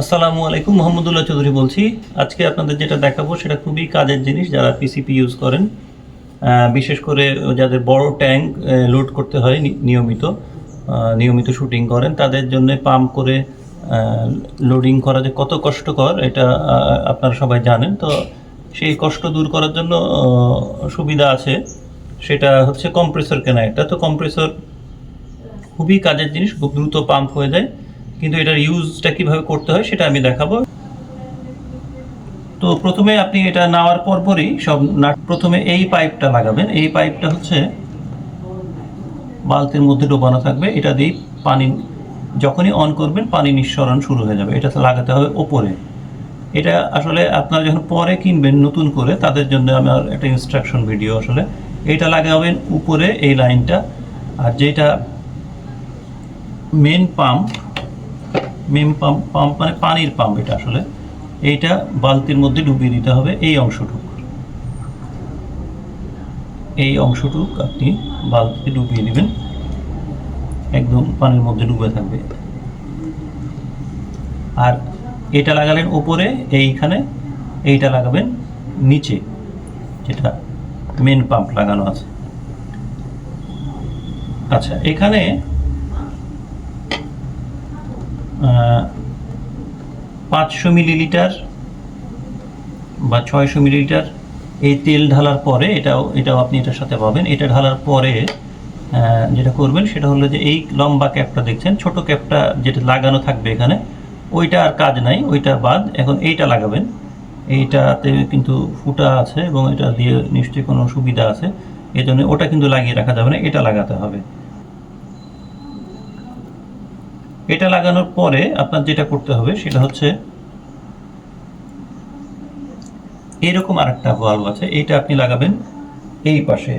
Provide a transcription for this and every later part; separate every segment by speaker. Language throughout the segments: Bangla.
Speaker 1: আসসালামু আলাইকুম, মোহাম্মদুল্লাহ চৌধুরী বলছি। আজকে আপনাদের যেটা দেখাবো সেটা খুবই কাজের জিনিস যারা পিসিপি ইউজ করেন। বিশেষ করে যাদের বড় ট্যাঙ্ক লোড করতে হয় নিয়মিত নিয়মিত শুটিং করেন, তাদের জন্য পাম্প করে লোডিং করা যে কত কষ্টকর, এটা আপনারা সবাই জানেন। তো সেই কষ্ট দূর করার জন্য সুবিধা আছে। সেটা হচ্ছে কম্প্রেসর কেনা একটা তো কম্প্রেসর খুবই কাজের জিনিস, খুব দ্রুত পাম্প হয়ে যায়। কিন্তু এটার ইউজটা কীভাবে করতে হয় সেটা আমি দেখাবো। তো প্রথমে আপনি এটা নেওয়ার পরপরই সব নাট প্রথমে এই পাইপটা লাগাবেন। এই পাইপটা হচ্ছে বালতির মধ্যে ডোবানো থাকবে। এটা দিয়ে পানি যখনই অন করবেন, পানি নিঃসরণ শুরু হয়ে যাবে। এটা লাগাতে হবে ওপরে। এটা আসলে আপনারা যখন পরে কিনবেন নতুন করে, তাদের জন্য আমার একটা ইনস্ট্রাকশন ভিডিও আসলে। এটা লাগাবেন উপরে এই লাইনটা আর যেটা main pump main pump pump মানে পানির পাম্প এটা আসলে। এইটা বালতির মধ্যে ডুবিয়ে দিতে হবে এই অংশটুকু। এই অংশটুক আপনি বালতিতে ডুবিয়ে দিবেন। একদম পানির মধ্যে ডুবে থাকবে। আর এটা লাগালেন ওপরে, এইখানে, এইটা লাগাবেন নিচে, যেটা মেন পাম্প লাগানো আছে। আচ্ছা এখানে পাঁচশো মিলিলিটার বা ছয়শো মিলিলিটার এই তেল ঢালার পরে এটাও এটাও আপনি এটার সাথে পাবেন। এটা ঢালার পরে যেটা করবেন সেটা হলো যে এই লম্বা ক্যাপটা দেখছেন, ছোট ক্যাপটা যেটা লাগানো থাকবে এখানে, ওইটা আর কাজ নাই, ওইটা বাদ, এখন এইটা লাগাবেন। এইটাতে কিন্তু ফুটা আছে এবং এটা দিয়ে নিশ্চয়ই কোনো সুবিধা আছে এই জন্য ওটা কিন্তু লাগিয়ে রাখা যাবে না, এটা লাগাতে হবে। এটা লাগানোর পরে আপনার যেটা করতে হবে সেটা হচ্ছে এরকম আরেকটা ভালভ আছে, এইটা আপনি লাগাবেন এই পাশে।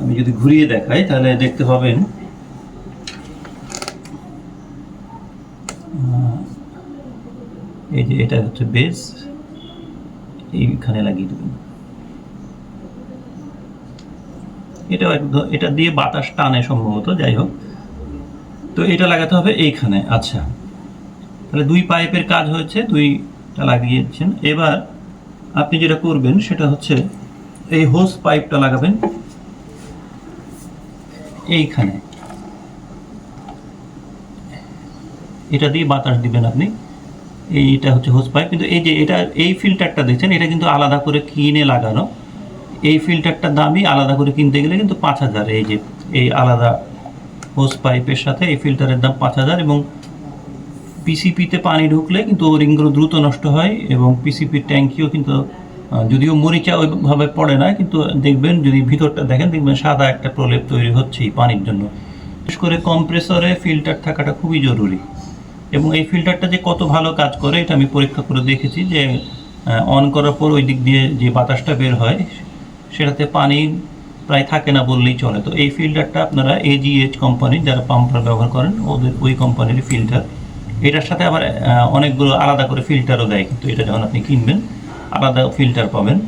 Speaker 1: আমি যদি ঘুরিয়ে দেখাই, তাহলে দেখতে পাবেন এই যে এটা হচ্ছে বেস এইখানে লাগিয়ে দেবেন। এটা এটা দিয়ে বাতাস টানে সম্ভবত, যাই হোক। তো এটা লাগাতে হবে এইখানে আচ্ছা। তাহলে দুই পাইপের কাজ হয়েছে, দুইটা লাগিয়েছেন। এবার আপনি যেটা করবেন, সেটা হচ্ছে এই হোস পাইপটা লাগাবেন এইখানে। এটা দিয়ে বাতাস দিবেন আপনি। এইটা হচ্ছে হোস পাইপ। কিন্তু এই যে এটা, এই ফিল্টারটা দেখছেন, এটা কিন্তু আলাদা করে কিনে লাগানো। এই ফিল্টারটার দামই আলাদা করে কিনতে গেলে কিন্তু পাঁচ হাজার, এই যে, এই আলাদা হোস পাইপের সাথে এই ফিল্টারের দাম পাঁচ হাজার এবং পিসিপিতে পানি ঢুকলে কিন্তু রিংগুলো দ্রুত নষ্ট হয় এবং পিসিপির ট্যাঙ্কিও কিন্তু যদিও মরিচা ওইভাবে পড়ে না, কিন্তু দেখবেন যদি ভিতরটা দেখেন দেখবেন সাদা একটা প্রলেপ তৈরি হচ্ছে এই পানির জন্য। বিশেষ করে কম্প্রেসরে ফিল্টার থাকাটা খুবই জরুরি এবং এই ফিল্টারটা যে কত ভালো কাজ করে, এটা আমি পরীক্ষা করে দেখেছি যে অন করার পর ওই দিক দিয়ে যে বাতাসটা বের হয়, সেটাতে পানি প্রায় থাকে না বললেই চলে। তো এই ফিল্টারটা আপনারা এজিএইচ কোম্পানির যারা পাম্পার ব্যবহার করেন, ওদের ওই কোম্পানির ফিল্টার এটার সাথে আবার অনেকগুলো আলাদা করে ফিল্টারও দেয়, কিন্তু এটা যখন আপনি কিনবেন, আলাদা ফিল্টার পাবেন।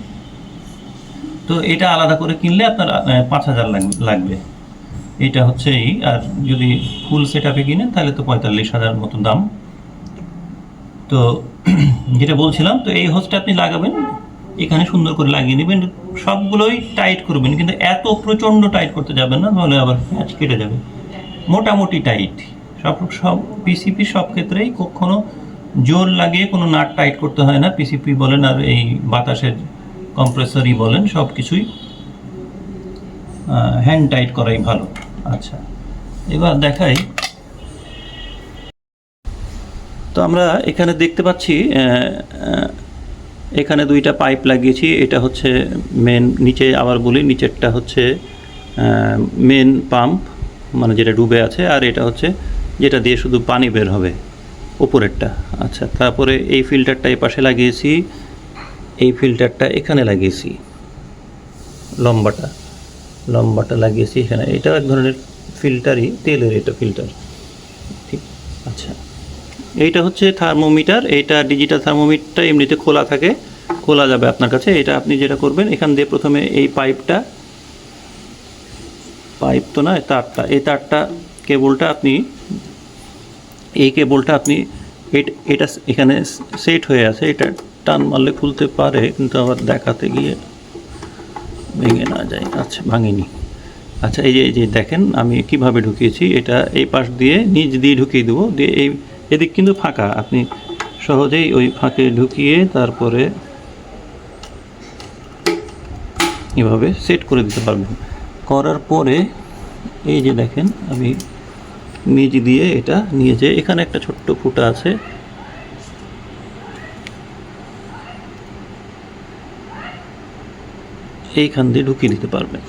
Speaker 1: তো এটা আলাদা করে কিনলে আপনার পাঁচ হাজার লাগবে। এটা হচ্ছে এই, আর যদি ফুল সেট আপে কিনেন, তাহলে তো পঁয়তাল্লিশ হাজার মতো দাম। তো যেটা বলছিলাম, তো এই হোসটা আপনি লাগাবেন এখানে সুন্দর করে লাগিয়ে নেবেন। সবগুলোই টাইট করবেন, কিন্তু এত প্রচণ্ড টাইট করতে যাবেন না, তাহলে আবার প্যাঁচ কেটে যাবে। মোটামুটি টাইট। সব সব পিসিপি সব ক্ষেত্রেই কখনো জোর লাগিয়ে কোনো নাট টাইট করতে হয় না। পিসিপি বলেন আর এই বাতাসের কম্প্রেসরই বলেন, সব কিছুই হ্যান্ড টাইট করাই ভালো। আচ্ছা এবার দেখাই। তো আমরা এখানে দেখতে পাচ্ছি এখানে দুইটা পাইপ লাগিয়েছি, এটা হচ্ছে মেন নিচে আবার বলি, নিচেরটা হচ্ছে মেন পাম্প মানে যেটা ডুবে আছে, আর এটা হচ্ছে যেটা দিয়ে শুধু পানি বের হবে, উপরেরটা। আচ্ছা তারপরে এই ফিল্টারটা এই পাশে লাগিয়েছি, এই ফিল্টারটা এখানে লাগিয়েছি, লম্বাটা লম্বাটা লাগিয়েছি এখানে। এটা এক ধরনের ফিল্টারই তেলের এটা ফিল্টার ঠিক আচ্ছা। এইটা হচ্ছে থার্মোমিটার, এইটা ডিজিটাল থার্মোমিটারটা এমনিতে খোলা থাকে, খোলা যাবে আপনার কাছে। এটা আপনি যেটা করবেন, এখান দিয়ে প্রথমে এই পাইপটা পাইপ তো না তারটা, এই তারটা কেবলটা আপনি, এই কেবলটা আপনি এটা এখানে সেট হয়ে আছে। এটা টান মারলে খুলতে পারে, কিন্তু আবার দেখাতে গিয়ে ভেঙে না যায়। আচ্ছা ভাঙেনি। আচ্ছা এই যে এই যে দেখেন, আমি কীভাবে ঢুকিয়েছি, এটা এই পাশ দিয়ে, নিচ দিয়ে ঢুকিয়ে দেবো। দিয়ে এই এদিক কিন্তু ফাঁকা। আপনি সহজেই ওই ফাঁকে ঢুকিয়ে তারপরে এভাবে সেট করে দিতে পারবেন। করার পরে এই যে দেখেন, আমি নিচ দিয়ে এটা নিয়ে যে এখানে একটা ছোট্ট ফুটা আছে। এইখান দিয়ে ঢুকিয়ে দিতে পারবেন।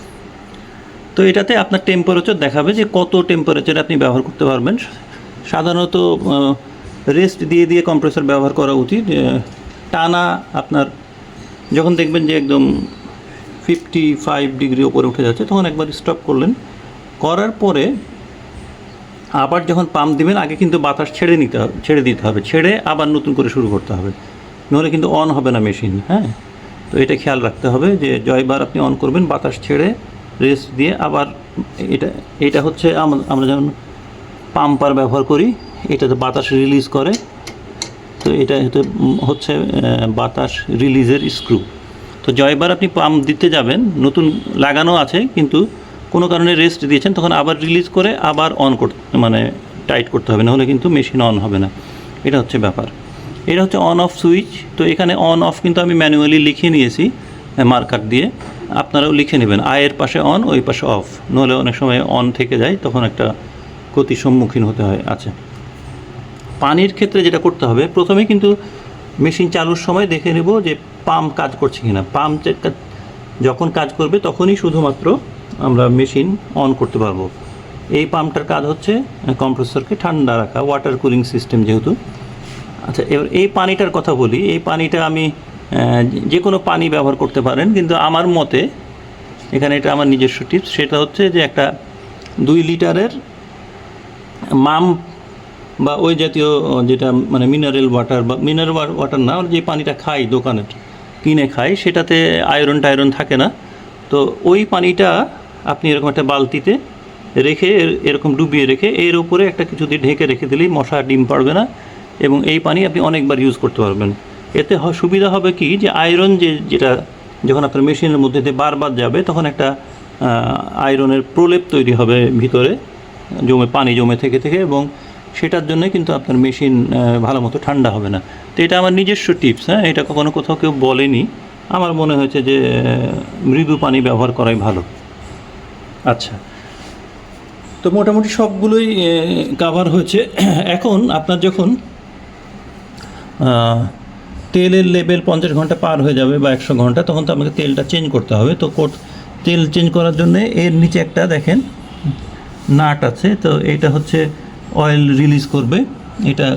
Speaker 1: তো এটাতে আপনার টেম্পারেচার দেখাবে যে কত টেম্পারেচার আপনি ব্যবহার করতে পারবেন। সাধারণত রেস্ট দিয়ে দিয়ে কম্প্রেসর ব্যবহার করা উচিত। টানা আপনার, যখন দেখবেন যে একদম ফিফটি ফাইভ ডিগ্রি ওপরে উঠে যাচ্ছে, তখন একবার স্টপ করলেন। করার পরে আবার যখন পাম্প দিবেন, আগে কিন্তু বাতাস ছেড়ে নিতে হবে, ছেড়ে দিতে হবে। ছেড়ে আবার নতুন করে শুরু করতে হবে। নাহলে কিন্তু অন হবে না মেশিন হ্যাঁ? তো এটা খেয়াল রাখতে হবে যে জয়বার আপনি অন করবেন, বাতাস ছেড়ে রেস্ট দিয়ে আবার এটা এটা হচ্ছে আমরা যেমন পাম্পার ব্যবহার করি, এটাতে বাতাস রিলিজ করে। তো এটা হচ্ছে বাতাস রিলিজের স্ক্রু তো জয়বার আপনি পাম্প দিতে যাবেন, নতুন লাগানো আছে, কিন্তু কোনো কারণে রেস্ট দিয়েছেন, তখন আবার রিলিজ করে আবার অন করতে মানে টাইট করতে হবে, নাহলে কিন্তু মেশিন অন হবে না। এটা হচ্ছে ব্যাপার। এটা হচ্ছে অন অফ সুইচ তো এখানে অন অফ কিন্তু আমি ম্যানুয়ালি লিখে নিয়েছি মার্কার দিয়ে। আপনারাও লিখে নেবেন, আয়ের পাশে অন ওই পাশে অফ নাহলে অনেক সময় অন থেকে যায়, তখন একটা ক্ষতির সম্মুখীন হতে হয়। আচ্ছা। পানির ক্ষেত্রে যেটা করতে হবে, প্রথমে কিন্তু মেশিন চালুর সময় দেখে নেব যে পাম্প কাজ করছে কিনা। পাম্প যখন কাজ করবে তখনই শুধুমাত্র আমরা মেশিন অন করতে পারব। এই পাম্পটার কাজ হচ্ছে কম্প্রেসরকে ঠান্ডা রাখা ওয়াটার কুলিং সিস্টেম যেহেতু। আচ্ছা এবার এই পানিটার কথা বলি। এই পানিটা আমি যে কোনো পানি ব্যবহার করতে পারেন, কিন্তু আমার মতে এখানে এটা আমার নিজস্ব টিপস, সেটা হচ্ছে যে একটা দুই লিটারের মাম বা ওই জাতীয় যেটা মানে মিনারেল ওয়াটার বা মিনারেল ওয়াটার না যে পানিটা খাই দোকানের, কিনে খাই, সেটাতে আয়রন টায়রন থাকে না। তো ওই পানিটা আপনি এরকম একটা বালতিতে রেখে এরকম ডুবিয়ে রেখে, এর উপরে একটা কিছু দিয়ে ঢেকে রেখে দিলেই মশা ডিম পারবে না এবং এই পানি আপনি অনেকবার ইউজ করতে পারবেন। এতে সুবিধা হবে কি, যে আয়রন যে, যেটা, যখন আপনার মেশিনের মধ্যে বারবার যাবে, তখন একটা আয়রনের প্রলেপ তৈরি হবে ভিতরে। জমে, পানি জমে থেকে থেকে এবং সেটার জন্য কিন্তু আপনার মেশিন ভালো মতো ঠান্ডা হবে না। তো এটা আমার নিজস্ব টিপস হ্যাঁ? এটা কখনো কোথাও কেউ বলেনি। আমার মনে হয়েছে যে মৃদু পানি ব্যবহার করাই ভালো। আচ্ছা। তো মোটামুটি সবগুলোই কাভার হয়েছে। এখন আপনার যখন তেলের লেভেল পঞ্চাশ ঘণ্টা পার হয়ে যাবে বা একশো ঘণ্টা, তখন তো আমাকে তেলটা চেঞ্জ করতে হবে। তো কোট- তেল চেঞ্জ করার জন্য এর নিচে একটা দেখেন নাট আছে তো এটা হচ্ছে অয়েল রিলিজ করবে। এটা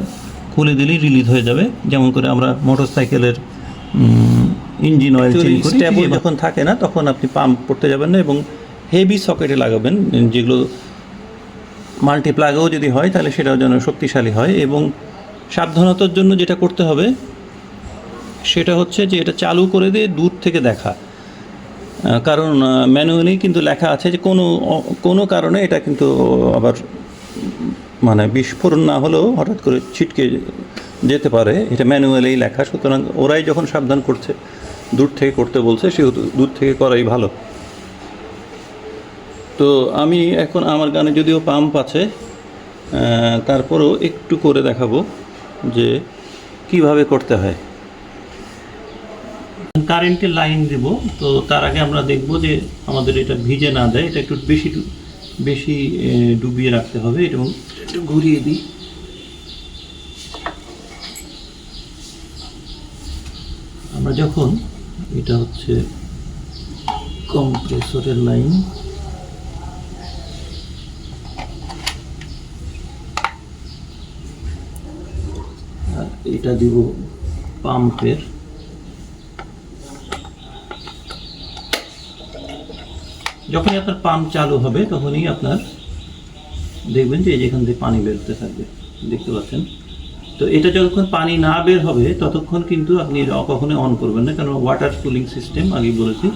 Speaker 1: খুলে দিলেই রিলিজ হয়ে যাবে। যেমন করে আমরা মোটর সাইকেলের ইঞ্জিন অয়েল চেঞ্জ করি যখন থাকে না তখন আপনি পাম্প করতে যাবেন না এবং হেভি সকেটে লাগাবেন যেগুলো মাল্টিপ্লাগও যদি হয় তাহলে সেটাও যেন শক্তিশালী হয় এবং সাবধানতার জন্য যেটা করতে হবে সেটা হচ্ছে যে এটা চালু করে দিয়ে দূর থেকে দেখা। কারণ ম্যানুয়ালি কিন্তু লেখা আছে যে কোনো কোনো কারণে এটা কিন্তু আবার মানে বিস্ফোরণ না হলেও হঠাৎ করে ছিটকে যেতে পারে। এটা ম্যানুয়ালেই লেখা, সুতরাং ওরাই যখন সাবধান করছে, দূর থেকে করতে বলছে সেহেতু দূর থেকে করাই ভালো। তো আমি এখন আমার গানে যদিও পাম্প আছে তারপরেও একটু করে দেখাবো যে কীভাবে করতে হয়। কারেন্টের লাইন দেব, তো তার আগে আমরা দেখব যে আমাদের এটা ভিজে না দেয়, এটা একটু বেশি বেশি ডুবিয়ে রাখতে হবে এবং একটু ঘুরিয়ে দিই। আমরা যখন এটা হচ্ছে কম্প্রেসরের লাইন, আর এটা দিব পাম্পের। যখনই আপনার পাম্প চালু হবে, তখনই আপনার দেখবেন যে যেখান থেকে পানি বেরোতে থাকবে। দেখতে পাচ্ছেন? তো এটা যতক্ষণ পানি না বের হবে, ততক্ষণ কিন্তু আপনি কখনোই অন করবেন না। কারণ ওয়াটার কুলিং সিস্টেম আগেই বলেছি,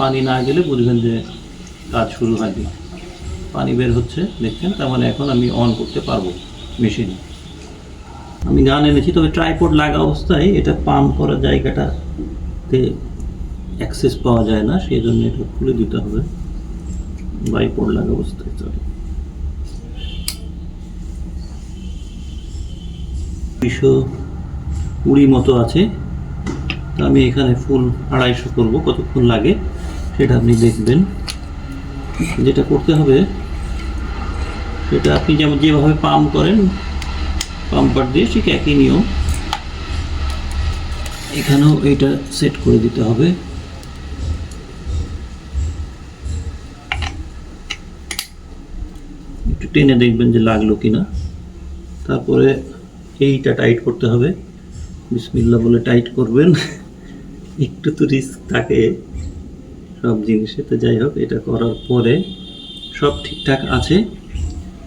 Speaker 1: পানি না গেলে বুঝবেন যে কাজ শুরু হয়নি। পানি বের হচ্ছে, দেখছেন? তার মানে এখন আমি অন করতে পারব মেশিন আমি গান এনেছি, তবে ট্রাইপড লাগা অবস্থায় এটা পাম্প করার জায়গাটাতে অ্যাক্সেস পাওয়া যায় না সেই জন্য এটা খুলে দিতে হবে। বাইপড লাগা অবস্থায় চলে দুইশো কুড়ি মতো আছে। তো আমি এখানে ফুল আড়াইশো করব, কতক্ষণ লাগে সেটা আপনি দেখবেন। যেটা করতে হবে, সেটা আপনি যেমন যেভাবে পাম্প করেন, পাম্পার দিয়ে ঠিক একই নিয়ম। এখানেও এইটা সেট করে দিতে হবে। টেনে দেখবেন যে লাগল কি না তারপরে এইটা টাইট করতে হবে। বিসমিল্লা বলে টাইট করবেন। একটু তো রিস্ক থাকে সব জিনিসে। তো যাই হোক, এটা করার পরে সব ঠিকঠাক আছে।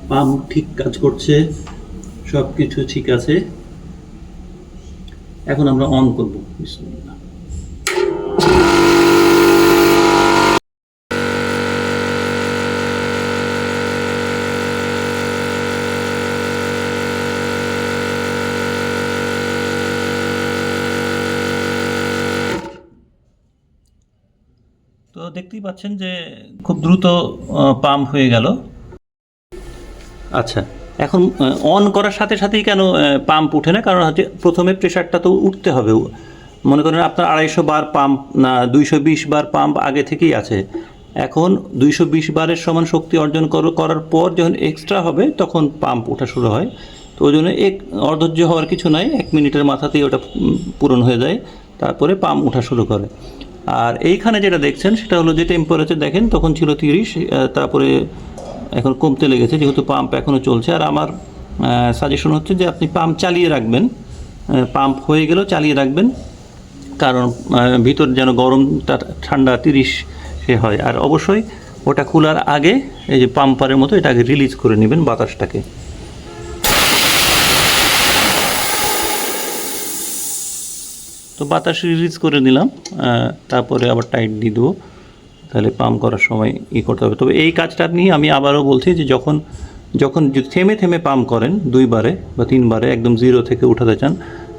Speaker 1: পাম্প ঠিক কাজ করছে সব কিছু ঠিক আছে। এখন আমরা অন করব। বিসমিল্লাহ। দেখতেই পাচ্ছেন যে খুব দ্রুত পাম্প হয়ে গেল। আচ্ছা এখন অন করার সাথে সাথেই কেন পাম্প উঠে না? কারণ হচ্ছে প্রথমে প্রেশারটা তো উঠতে হবে। মনে করেন আপনার আড়াইশো বার পাম্প না, দুইশো বিশ বার পাম্প আগে থেকেই আছে। এখন দুইশো বিশ বারের সমান শক্তি অর্জন করো- করার পর যখন এক্সট্রা হবে, তখন পাম্প ওঠা শুরু হয়। তো ওই জন্য এক, অধৈর্য হওয়ার কিছু নাই। এক মিনিটের মাথাতেই ওটা পূরণ হয়ে যায়। তারপরে পাম্প ওঠা শুরু করে। আর এইখানে যেটা দেখছেন, সেটা হলো যে টেম্পারেচার দেখেন, তখন ছিল তিরিশ তারপরে এখন কমতে লেগেছে, যেহেতু পাম্প এখনও চলছে। আর আমার সাজেশন হচ্ছে যে আপনি পাম্প চালিয়ে রাখবেন। পাম্প হয়ে গেলেও চালিয়ে রাখবেন, কারণ ভিতর যেন গরমটা ঠান্ডা তিরিশ সে হয়। আর অবশ্যই ওটা খোলার আগে, এই যে পাম্পারের মতো এটা আগে রিলিজ করে নেবেন বাতাসটাকে। তো বাতাস রিলিজ করে নিলাম তারপরে আবার টাইট দিয়ে দেবো। তাহলে পাম্প করার সময় ই করতে হবে। তবে এই কাজটা আপনি আমি আবারও বলছি যে যখন যখন থেমে থেমে পাম্প করেন দুইবারে বা তিনবারে, একদম জিরো থেকে উঠাতে চান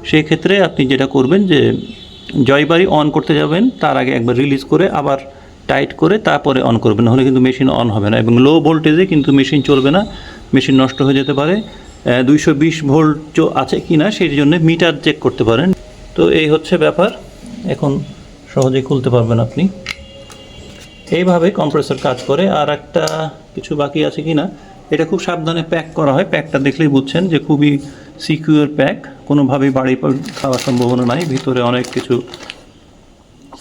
Speaker 1: সেই ক্ষেত্রে আপনি যেটা করবেন যে জয়বারি অন করতে যাবেন, তার আগে একবার রিলিজ করে আবার টাইট করে তারপরে অন করবেন। নাহলে কিন্তু মেশিন অন হবে না এবং লো ভোল্টেজে কিন্তু মেশিন চলবে না মেশিন নষ্ট হয়ে যেতে পারে। দুইশো বিশ ভোল্ট আছে কি না সেই জন্য মিটার চেক করতে পারেন। তো এই হচ্ছে ব্যাপার। এখন সহজেই খুলতে পারবেন আপনি। এইভাবে কম্প্রেসর কাজ করে। আর একটা কিছু বাকি আছে কি না এটা খুব সাবধানে প্যাক করা হয়। প্যাকটা দেখলেই বুঝছেন যে খুবই সিকিউর প্যাক। কোনোভাবেই বাড়ি খাওয়ার সম্ভাবনা নাই। ভিতরে অনেক কিছু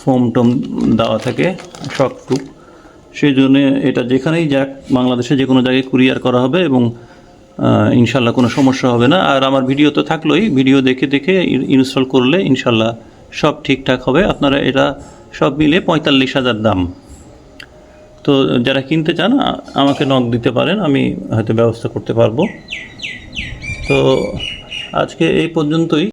Speaker 1: ফোম টোম দেওয়া থাকে শক প্রুফ সেই জন্যে এটা যেখানেই যাক, বাংলাদেশে যে কোনো জায়গায় কুরিয়ার করা হবে এবং ইনশাল্লাহ কোনো সমস্যা হবে না। আর আমার ভিডিও তো থাকলোই। ভিডিও দেখে দেখে ইনস্টল করলে ইনশাল্লাহ সব ঠিকঠাক হবে। আপনারা এটা সব মিলে পঁয়তাল্লিশ হাজার দাম। তো যারা কিনতে চান আমাকে নক দিতে পারেন, আমি হয়তো ব্যবস্থা করতে পারব। তো আজকে এই পর্যন্তই।